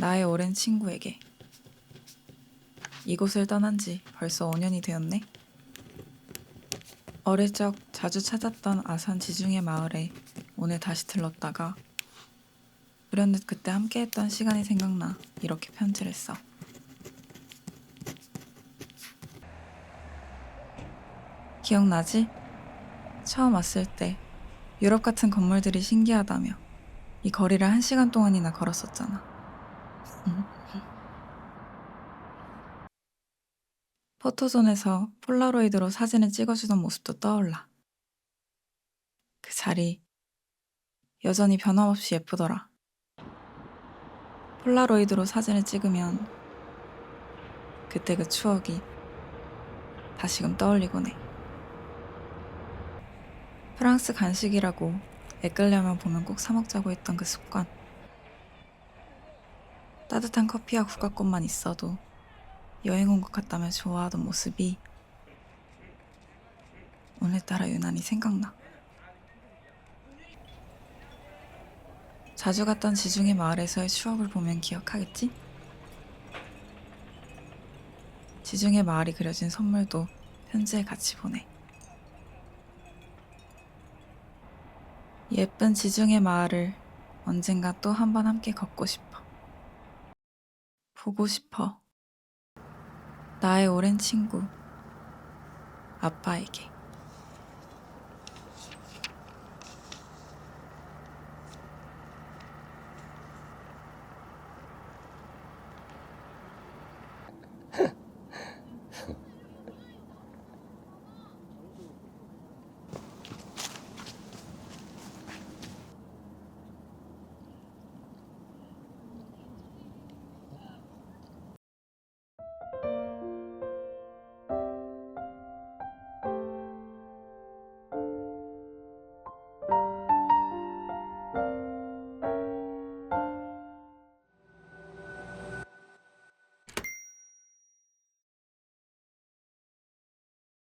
나의 오랜 친구에게 이곳을 떠난 지 벌써 5년이 되었네. 어릴 적 자주 찾았던 아산 지중해 마을에 오늘 다시 들렀다가 불현듯 그때 함께했던 시간이 생각나 이렇게 편지를 써. 기억나지? 처음 왔을 때 유럽 같은 건물들이 신기하다며 이 거리를 한 시간 동안이나 걸었었잖아. 포토존에서 폴라로이드로 사진을 찍어주던 모습도 떠올라. 그 자리 여전히 변함없이 예쁘더라. 폴라로이드로 사진을 찍으면 그때 그 추억이 다시금 떠올리곤 해. 프랑스 간식이라고 애끌려면 보면 꼭 사먹자고 했던 그 습관. 따뜻한 커피와 국화꽃만 있어도 여행 온 것 같다며 좋아하던 모습이 오늘따라 유난히 생각나. 자주 갔던 지중해 마을에서의 추억을 보면 기억하겠지? 지중해 마을이 그려진 선물도 편지에 같이 보내. 예쁜 지중해 마을을 언젠가 또 한 번 함께 걷고 싶어. 보고 싶어. 나의 오랜 친구, 아빠에게.